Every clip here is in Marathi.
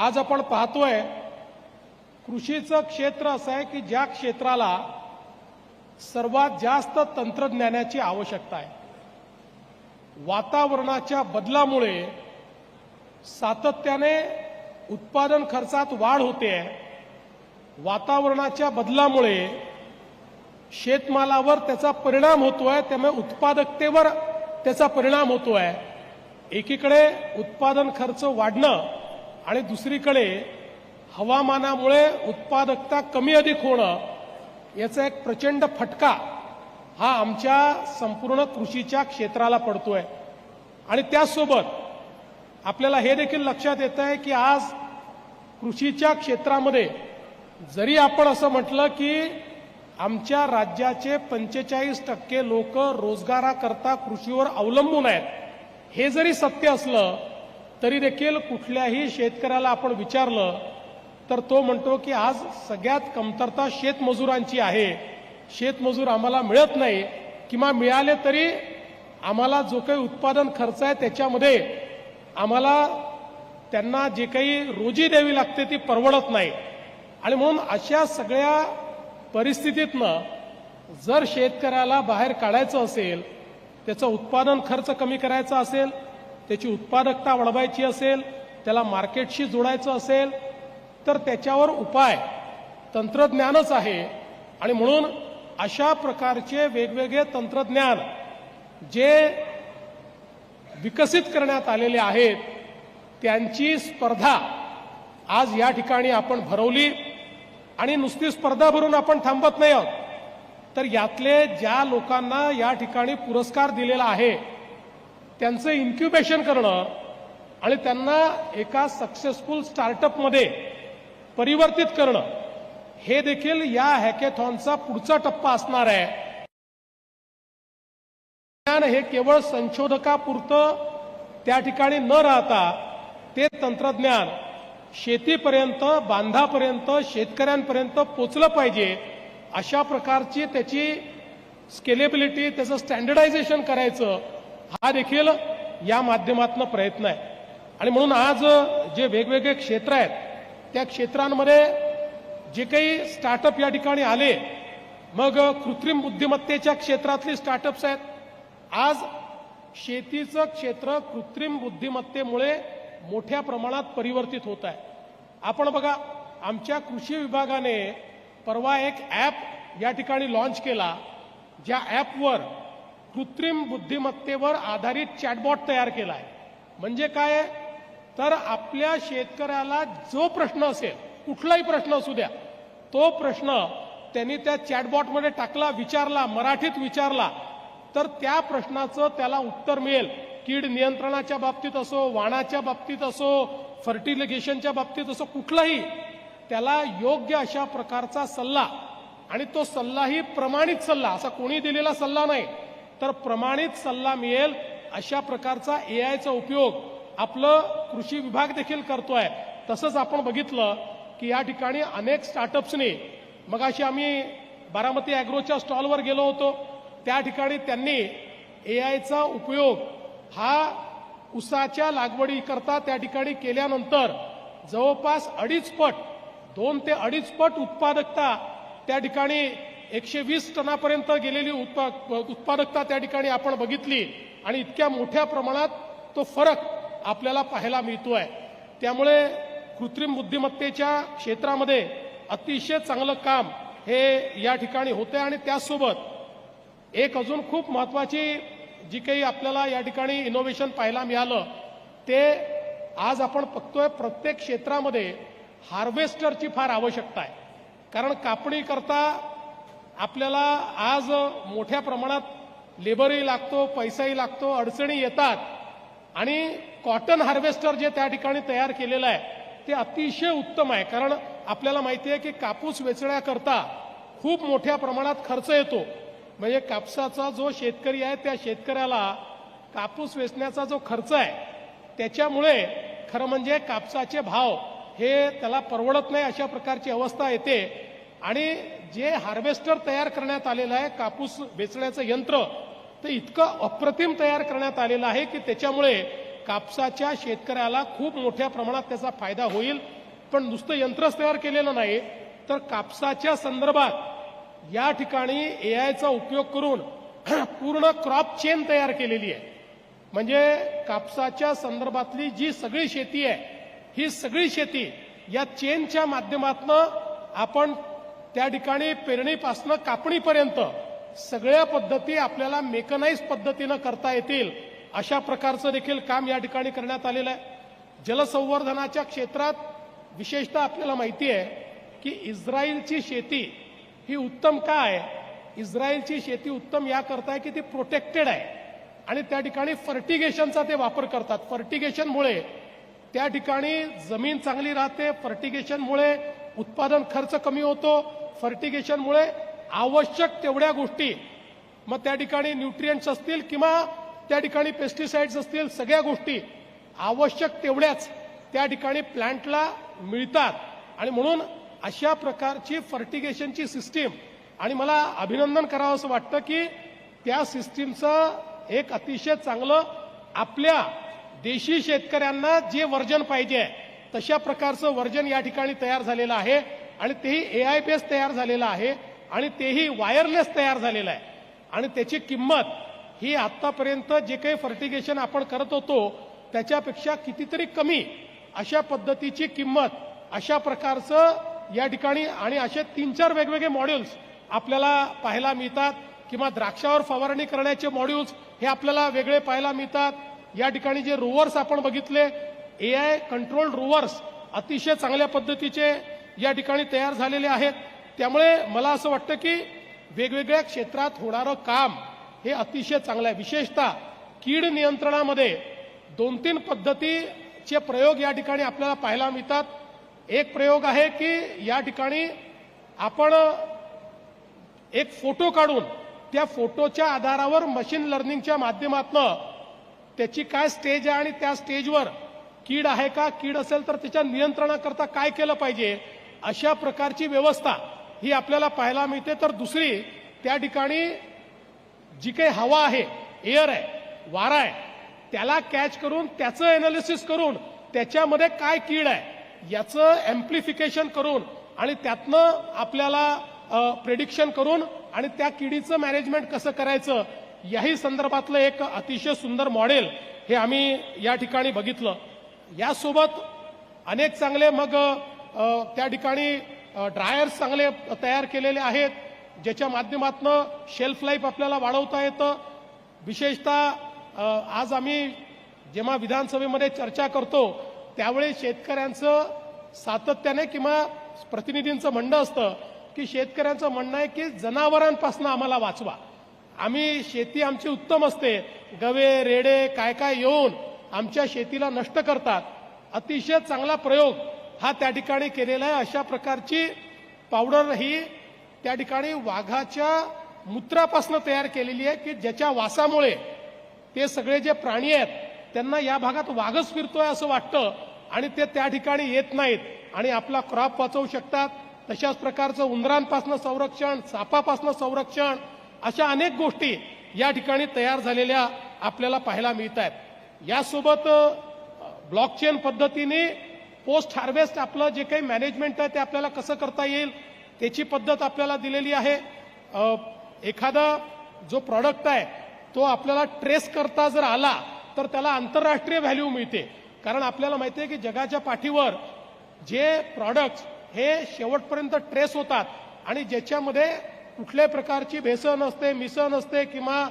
आज आपण पाहतोय कृषीचं क्षेत्र असं आहे की ज्या क्षेत्राला सर्वात जास्त तंत्रज्ञानाची आवश्यकता आहे. वातावरणाच्या बदलामुळे सातत्याने उत्पादन खर्चात वाढ होते. वातावरणाच्या बदलामुळे शेतमालावर त्याचा परिणाम होतोय त्यामुळे उत्पादकतेवर त्याचा परिणाम होतोय. एकीकडे उत्पादन खर्च वाढणं आणि दुसरीकडे हवामानामुळे उत्पादकता कमी अधिक होणं याचा एक प्रचंड फटका हा आमच्या संपूर्ण कृषीच्या क्षेत्राला पडतोय. आणि त्याचसोबत आपल्याला हे देखील लक्षात येत आहे की आज कृषीच्या क्षेत्रामध्ये जरी आपण असं म्हटलं की आमच्या राज्याचे पंचेचाळीस टक्के लोक रोजगाराकरता कृषीवर अवलंबून आहेत हे जरी सत्य असलं तरी देखील कुठल्याही शेतकऱ्याला आपण विचारलं तर तो म्हणतो की आज सगळ्यात कमतरता शेतमजुरांची आहे. शेतमजूर आम्हाला मिळत नाही. किंवा मिळाले तरी आम्हाला जो काही उत्पादन खर्च आहे त्याच्यामध्ये आम्हाला त्यांना जे काही रोजी द्यावी लागते ती परवडत नाही. आणि म्हणून अशा सगळ्या परिस्थितीतनं जर शेतकऱ्याला बाहेर काढायचं असेल त्याचं उत्पादन खर्च कमी करायचा असेल त्याची उत्पादकता वाढवायची असेल त्याला मार्केटशी जोडायचं असेल तर त्याच्यावर उपाय तंत्रज्ञानच आहे. आणि म्हणून अशा प्रकारचे वेगवेगळे तंत्रज्ञान जे विकसित करण्यात आलेले आहेत त्यांची स्पर्धा आज या ठिकाणी आपण भरवली. आणि नुसती स्पर्धा भरून आपण थांबत नाही आहोत. तर यातले ज्या लोकांना या ठिकाणी पुरस्कार दिलेला आहे त्यांचं इन्क्युबेशन करणं आणि त्यांना एका सक्सेसफुल स्टार्टअपमध्ये परिवर्तित करणं हे देखील या हॅकेथॉनचा पुढचा टप्पा असणार आहे. ज्ञान हे केवळ संशोधकापुरतं त्या ठिकाणी न राहता ते तंत्रज्ञान शेतीपर्यंत बांधापर्यंत शेतकऱ्यांपर्यंत पोचलं पाहिजे अशा प्रकारची त्याची स्केलेबिलिटी त्याचं स्टँडर्डायझेशन करायचं हा देखील या माध्यमातून प्रयत्न आहे. आणि म्हणून आज जे वेगवेगळे क्षेत्र आहेत त्या क्षेत्रांमध्ये जे काही स्टार्टअप या ठिकाणी आले मग कृत्रिम बुद्धिमत्तेच्या क्षेत्रातले स्टार्टअप्स आहेत. आज शेतीचं क्षेत्र कृत्रिम बुद्धिमत्तेमुळे मोठ्या प्रमाणात परिवर्तित होत आहे. आपण बघा आमच्या कृषी विभागाने परवा एक ॲप या ठिकाणी लॉन्च केला ज्या ॲपवर कृत्रिम बुद्धिमत्तेवर आधारित चॅटबॉट तयार केला आहे म्हणजे काय? तर आपल्या शेतकऱ्याला जो प्रश्न असेल कुठलाही प्रश्न असू द्या तो प्रश्न त्यांनी त्या चॅटबॉटमध्ये टाकला विचारला मराठीत विचारला तर त्या प्रश्नाचं त्याला उत्तर मिळेल. कीड नियंत्रणाच्या बाबतीत असो वाणाच्या बाबतीत असो फर्टिलिगेशनच्या बाबतीत असो कुठलाही त्याला योग्य अशा प्रकारचा सल्ला. आणि तो सल्लाही प्रमाणित सल्ला असा कोणी दिलेला सल्ला नाही. तर प्रमाणित सल्ला मिळेल अशा प्रकारचा ए आयचा उपयोग आपलं कृषी विभाग देखील करतोय. तसंच आपण बघितलं की या ठिकाणी अनेक स्टार्टअप्सनी मगाशी आम्ही बारामती अॅग्रोच्या स्टॉलवर गेलो होतो त्या ठिकाणी त्यांनी ए आयचा उपयोग हा उसाच्या लागवडीकरता त्या ठिकाणी केल्यानंतर जवळपास अडीच पट दोन ते अडीच पट उत्पादकता त्या ठिकाणी एकशे वीस टनापर्यंत गेलेली उत्पा उत्पादकता त्या ठिकाणी आपण बघितली आणि इतक्या मोठ्या प्रमाणात तो फरक आपल्याला पाहायला मिळतो आहे त्यामुळे कृत्रिम बुद्धिमत्तेच्या क्षेत्रामध्ये अतिशय चांगलं काम हे या ठिकाणी होतं आणि त्याचसोबत एक अजून खूप महत्वाची जी काही आपल्याला या ठिकाणी इनोव्हेशन पाहायला मिळालं ते आज आपण बघतोय प्रत्येक क्षेत्रामध्ये हार्वेस्टरची फार आवश्यकता आहे. कारण कापणी करता आपल्याला आज मोठ्या प्रमाणात लेबरही लागतो पैसाही लागतो अडचणी येतात. आणि कॉटन हार्वेस्टर जे त्या ठिकाणी तयार केलेलं आहे ते अतिशय उत्तम आहे. कारण आपल्याला माहिती आहे की कापूस वेचण्याकरता खूप मोठ्या प्रमाणात खर्च येतो. म्हणजे कापसाचा जो शेतकरी आहे त्या शेतकऱ्याला कापूस वेचण्याचा जो खर्च आहे त्याच्यामुळे खरं म्हणजे कापसाचे भाव हे त्याला परवडत नाही अशा प्रकारची अवस्था येते. आणि जे हार्वेस्टर तयार करण्यात आलेलं आहे कापूस वेचण्याचं यंत्र ते इतकं अप्रतिम तयार करण्यात आलेलं आहे की त्याच्यामुळे कापसाच्या शेतकऱ्याला खूप मोठ्या प्रमाणात त्याचा फायदा होईल. पण नुसतं यंत्रच तयार केलेलं नाही तर कापसाच्या संदर्भात या ठिकाणी एआयचा उपयोग करून पूर्ण क्रॉप चेन तयार केलेली आहे. म्हणजे कापसाच्या संदर्भातली जी सगळी शेती आहे ही सगळी शेती या चेनच्या माध्यमातून आपण त्या ठिकाणी पेरणीपासनं कापणीपर्यंत सगळ्या पद्धती आपल्याला मेकनाईज पद्धतीनं करता येतील अशा प्रकारचं देखील काम या ठिकाणी करण्यात आलेलं आहे. जलसंवर्धनाच्या क्षेत्रात विशेषतः आपल्याला माहिती आहे की इस्रायलची शेती ही उत्तम का आहे इस्रायलची शेती उत्तम या करताय आहे की ती प्रोटेक्टेड आहे. आणि त्या ठिकाणी फर्टिगेशनचा ते वापर करतात. फर्टिगेशनमुळे त्या ठिकाणी जमीन चांगली राहते. फर्टिगेशनमुळे उत्पादन खर्च कमी होतो. फर्टिगेशनमुळे आवश्यक तेवढ्या गोष्टी. मग त्या ठिकाणी न्यूट्रियंट्स असतील किंवा त्या ठिकाणी पेस्टिसाइड्स असतील सगळ्या गोष्टी आवश्यक तेवढ्याच त्या ठिकाणी प्लांटला मिळतात. आणि म्हणून अशा प्रकारची फर्टिगेशनची सिस्टीम आणि मला अभिनंदन करावं असं वाटतं की त्या सिस्टीमचं एक अतिशय चांगलं आपल्या देशी शेतकऱ्यांना जे वर्जन पाहिजे तशा प्रकारचं वर्जन या ठिकाणी तयार झालेलं आहे. आणि तेही ए आय बेस तयार झालेलं आहे आणि तेही वायरलेस तयार झालेलं आहे. आणि त्याची किंमत ही आतापर्यंत जे काही फर्टिगेशन आपण करत होतो त्याच्यापेक्षा कितीतरी कमी अशा पद्धतीची किंमत अशा प्रकारचं या ठिकाणी आणि असे तीन चार वेगवेगळे मॉड्यूल्स आपल्याला पाहायला मिळतात किंवा द्राक्षावर फवारणी करण्याचे मॉड्यूल्स हे आपल्याला वेगळे पाहायला मिळतात. या ठिकाणी जे रोवर्स आपण बघितले ए आय कंट्रोल रोवर्स अतिशय चांगल्या पद्धतीचे या ठिकाणी तयार झालेले आहेत. त्यामुळे मला असं वाटतं की वेगवेगळ्या क्षेत्रात होणारं काम हे अतिशय चांगलं आहे. विशेषतः कीड नियंत्रणामध्ये दोन तीन पद्धतीचे प्रयोग या ठिकाणी आपल्याला पाहायला मिळतात. एक प्रयोग आहे की या ठिकाणी आपण एक फोटो काढून त्या फोटोच्या आधारावर मशीन लर्निंगच्या माध्यमातनं त्याची काय स्टेज आहे आणि त्या स्टेजवर कीड आहे का? कीड असेल तर त्याच्या नियंत्रणाकरता काय केलं पाहिजे? अशा प्रकारची व्यवस्था ही आपल्याला पाहायला मिळते. तर दुसरी त्या ठिकाणी जी काही हवा आहे एअर आहे वारा आहे त्याला कॅच करून त्याचं एनालिसिस करून त्याच्यामध्ये काय कीड आहे याचं एम्प्लिफिकेशन करून आणि त्यातनं आपल्याला प्रेडिक्शन करून आणि त्या किडीचं मॅनेजमेंट कसं करायचं याही संदर्भातलं एक अतिशय सुंदर मॉडेल हे आम्ही या ठिकाणी बघितलं. यासोबत अनेक चांगले मग त्या ठिकाणी ड्रायर्स चांगले तयार केलेले आहेत ज्याच्या माध्यमातनं शेल्फ लाईफ आपल्याला वाढवता येतं. विशेषतः आज आम्ही जेव्हा विधानसभेमध्ये चर्चा करतो त्यावेळी शेतकऱ्यांचं सातत्याने किंवा प्रतिनिधींचं म्हणणं असतं की शेतकऱ्यांचं म्हणणं आहे की जनावरांपासून आम्हाला वाचवा. आम्ही शेती आमची उत्तम असते. गवे रेडे काय काय येऊन आमच्या शेतीला नष्ट करतात. अतिशय चांगला प्रयोग हा त्या ठिकाणी केलेला आहे. अशा प्रकारची पावडर ही त्या ठिकाणी वाघाच्या मूत्रापासून तयार केलेली आहे की ज्याच्या वासामुळे ते सगळे जे प्राणी आहेत त्यांना या भागात वाघच फिरतोय असं वाटतं आणि ते त्या ठिकाणी येत नाहीत आणि आपला क्रॉप वाचवू शकतात. तशाच प्रकारचं उंदरांपासून संरक्षण सापापासून संरक्षण अशा अनेक गोष्टी या ठिकाणी तयार झालेल्या आपल्याला पाहायला मिळत आहेत यासोबत ब्लॉकचेन पद्धतीने पोस्ट हार्वेस्ट आपलं जे काही मॅनेजमेंट आहे ते आपल्याला कसं करता येईल त्याची पद्धत आपल्याला दिलेली आहे. एखादा जो प्रॉडक्ट आहे तो आपल्याला ट्रेस करता जर आला तर त्याला आंतरराष्ट्रीय व्हॅल्यू मिळते. कारण आपल्याला माहिती आहे की जगाच्या पाठीवर जे प्रॉडक्ट्स हे शेवटपर्यंत ट्रेस होतात आणि ज्याच्यामध्ये कुठल्याही प्रकारची भेसळ नसते मिसळ नसते किंवा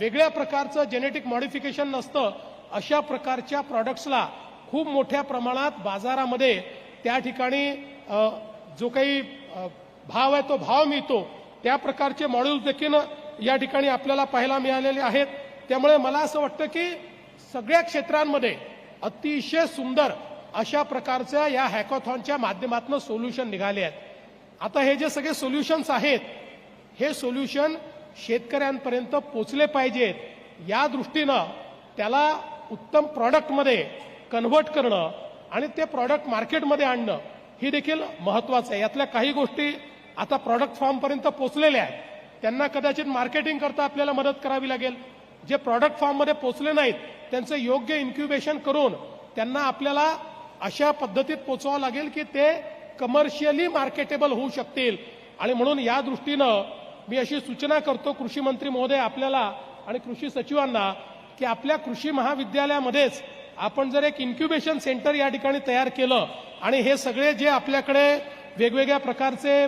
वेगळ्या प्रकारचं जेनेटिक मॉडिफिकेशन नसतं अशा प्रकारच्या प्रॉडक्ट्सला खूप मोठ्या प्रमाणात बाजारामध्ये त्या ठिकाणी जो काही भाव आहे तो भाव मिळतो. त्या प्रकारचे मॉड्यूल्स देखील या ठिकाणी आपल्याला पाहायला मिळालेले आहेत. त्यामुळे मला असं वाटतं की सगळ्या क्षेत्रांमध्ये अतिशय सुंदर अशा प्रकारच्या या हॅकॉथॉनच्या माध्यमातून सोल्युशन निघाले आहेत. आता हे जे सगळे सोल्युशन्स आहेत हे सोल्युशन शेतकऱ्यांपर्यंत पोचले पाहिजेत. या दृष्टीनं त्याला उत्तम प्रॉडक्टमध्ये कन्व्हर्ट करणं आणि ते प्रॉडक्ट मार्केटमध्ये आणणं ही देखील महत्वाचं आहे. यातल्या काही गोष्टी आता प्रॉडक्ट फॉर्मपर्यंत पोचलेल्या आहेत. त्यांना कदाचित मार्केटिंग करता आपल्याला मदत करावी लागेल. जे प्रॉडक्ट फॉर्ममध्ये पोचले नाहीत त्यांचं योग्य इन्क्युबेशन करून त्यांना आपल्याला अशा पद्धतीत पोचवावं लागेल की ते कमर्शियली मार्केटेबल होऊ शकतील. आणि म्हणून या दृष्टीनं मी अशी सूचना करतो कृषी मंत्री महोदय आपल्याला आणि कृषी सचिवांना की आपल्या कृषी महाविद्यालयामध्येच आपण जर एक इन्क्युबेशन सेंटर या ठिकाणी तयार केलं आणि हे सगळे जे आपल्याकडे वेगवेगळ्या प्रकारचे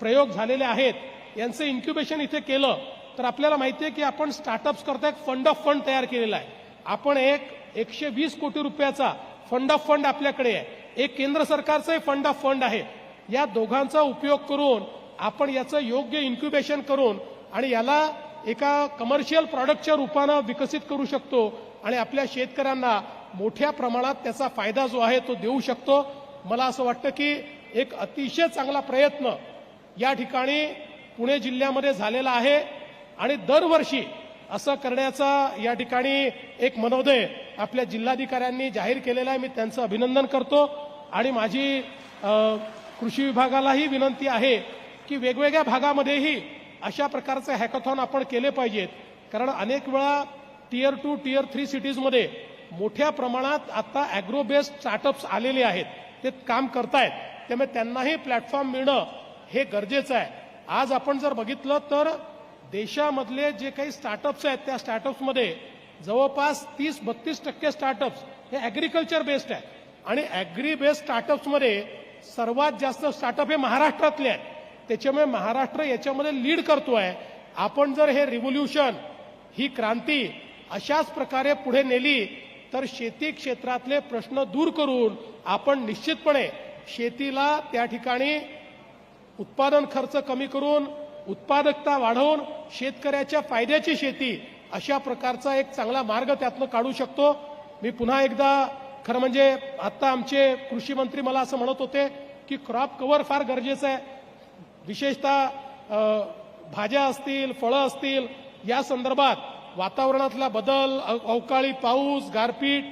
प्रयोग झालेले आहेत यांचं इन्क्युबेशन इथे केलं तर आपल्याला माहिती आहे की आपण स्टार्टअप्स करता एक फंड ऑफ फंड तयार केलेला आहे. आपण एक एकशे वीस कोटी रुपयाचा फंड ऑफ फंड आपल्याकडे आहे. एक केंद्र सरकारचं फंड ऑफ फंड आहे. या दोघांचा उपयोग करून आपण याचं योग्य इन्क्युबेशन करून आणि याला एका कमर्शियल प्रॉडक्टच्या रूपानं विकसित करू शकतो आणि आपल्या शेतकऱ्यांना मोठ्या प्रमाणात त्याचा फायदा जो आहे तो देऊ शकतो. मला असं वाटतं की एक अतिशय चांगला प्रयत्न या ठिकाणी पुणे जिल्ह्यामध्ये झालेला आहे आणि दरवर्षी असं करण्याचा या ठिकाणी एक मनोदय आपल्या जिल्हाधिकाऱ्यांनी जाहीर केलेला आहे. मी त्यांचं अभिनंदन करतो आणि माझी कृषी विभागालाही विनंती आहे की वेगवेगळ्या भागामध्येही अशा प्रकारचे हॅकथॉन आपण केले पाहिजेत. कारण अनेक वेळा टियर टू टियर थ्री सिटीजमध्ये मोठ्या प्रमाणात आता ॲग्रो बेस्ड स्टार्टअप्स आलेले आहेत. ते काम करतायत. त्यामुळे त्यांनाही प्लॅटफॉर्म मिळणं हे गरजेचं आहे. आज आपण जर बघितलं तर देशामधले जे काही स्टार्टअप्स आहेत त्या स्टार्टअप्समध्ये जवळपास तीस बत्तीस टक्के स्टार्टअप्स हे ॲग्रिकल्चर बेस्ड आहेत. आणि ॲग्री बेस्ड स्टार्टअप्समध्ये सर्वात जास्त स्टार्टअप हे महाराष्ट्रातले आहेत. त्याच्यामुळे महाराष्ट्र याच्यामध्ये लीड करतोय. आपण जर हे रिव्होल्युशन ही क्रांती अशाच प्रकारे पुढे नेली तर शेती क्षेत्रातले प्रश्न दूर करून आपण निश्चितपणे शेतीला त्या ठिकाणी उत्पादन खर्च कमी करून उत्पादकता वाढवून शेतकऱ्याच्या फायद्याची शेती अशा प्रकारचा एक चांगला मार्ग त्यातनं काढू शकतो. मी पुन्हा एकदा खरं म्हणजे आता आमचे कृषी मंत्री मला असं म्हणत होते की क्रॉप कव्हर फार गरजेचं आहे. विशेषतः भाज्या असतील फळं असतील या संदर्भात वातावरणातला बदल अव- अवकाळी पाऊस गारपीट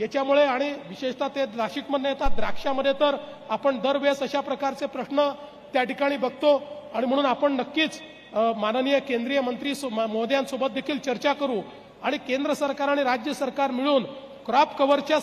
याच्यामुळे आणि विशेषतः ते नाशिकमधनं येतात द्राक्षामध्ये तर आपण दरवेळेस अशा प्रकारचे प्रश्न त्या ठिकाणी बघतो. आणि म्हणून आपण नक्कीच माननीय केंद्रीय मंत्री सो- महोदयांसोबत देखील चर्चा करू. आणि केंद्र सरकार आणि राज्य सरकार मिळून क्रॉप कव्हरच्या